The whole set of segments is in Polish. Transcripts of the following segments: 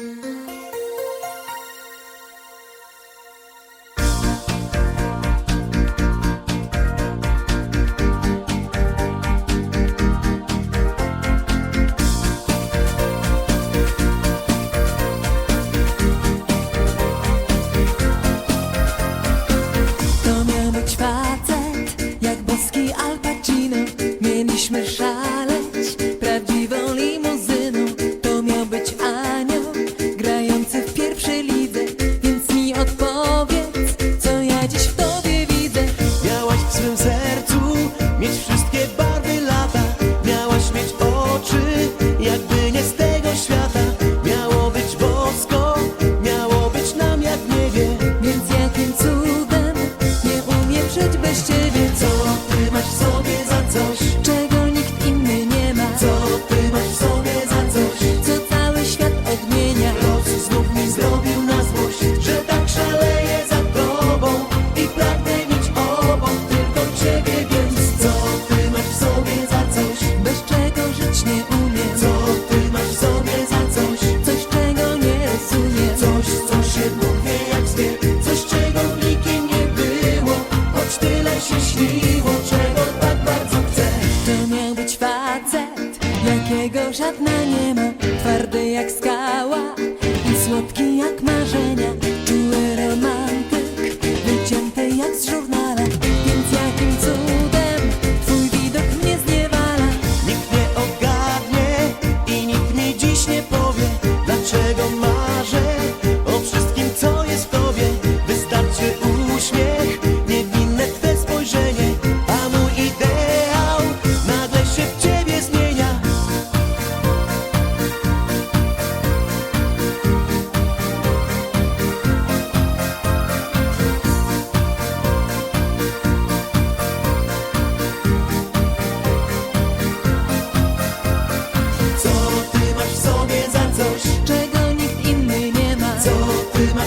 Mm-hmm. bez ciebie co ty masz co którego żadna nie ma. Twardy jak skała i słodki jak marzenia.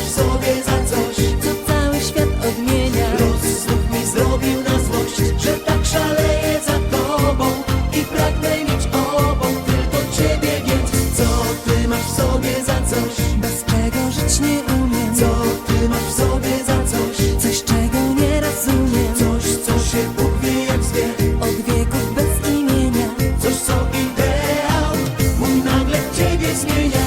sobie za coś, co cały świat odmienia. Los mi zrobił na złość, że tak szaleję za tobą i pragnę mieć obą tylko ciebie, więc co ty masz w sobie za coś, bez czego żyć nie umiem. Co ty masz w sobie za coś, coś czego nie rozumiem. Coś, co się Bóg wie jak zwie, od wieków bez imienia. Coś, co ideał mój nagle ciebie zmienia.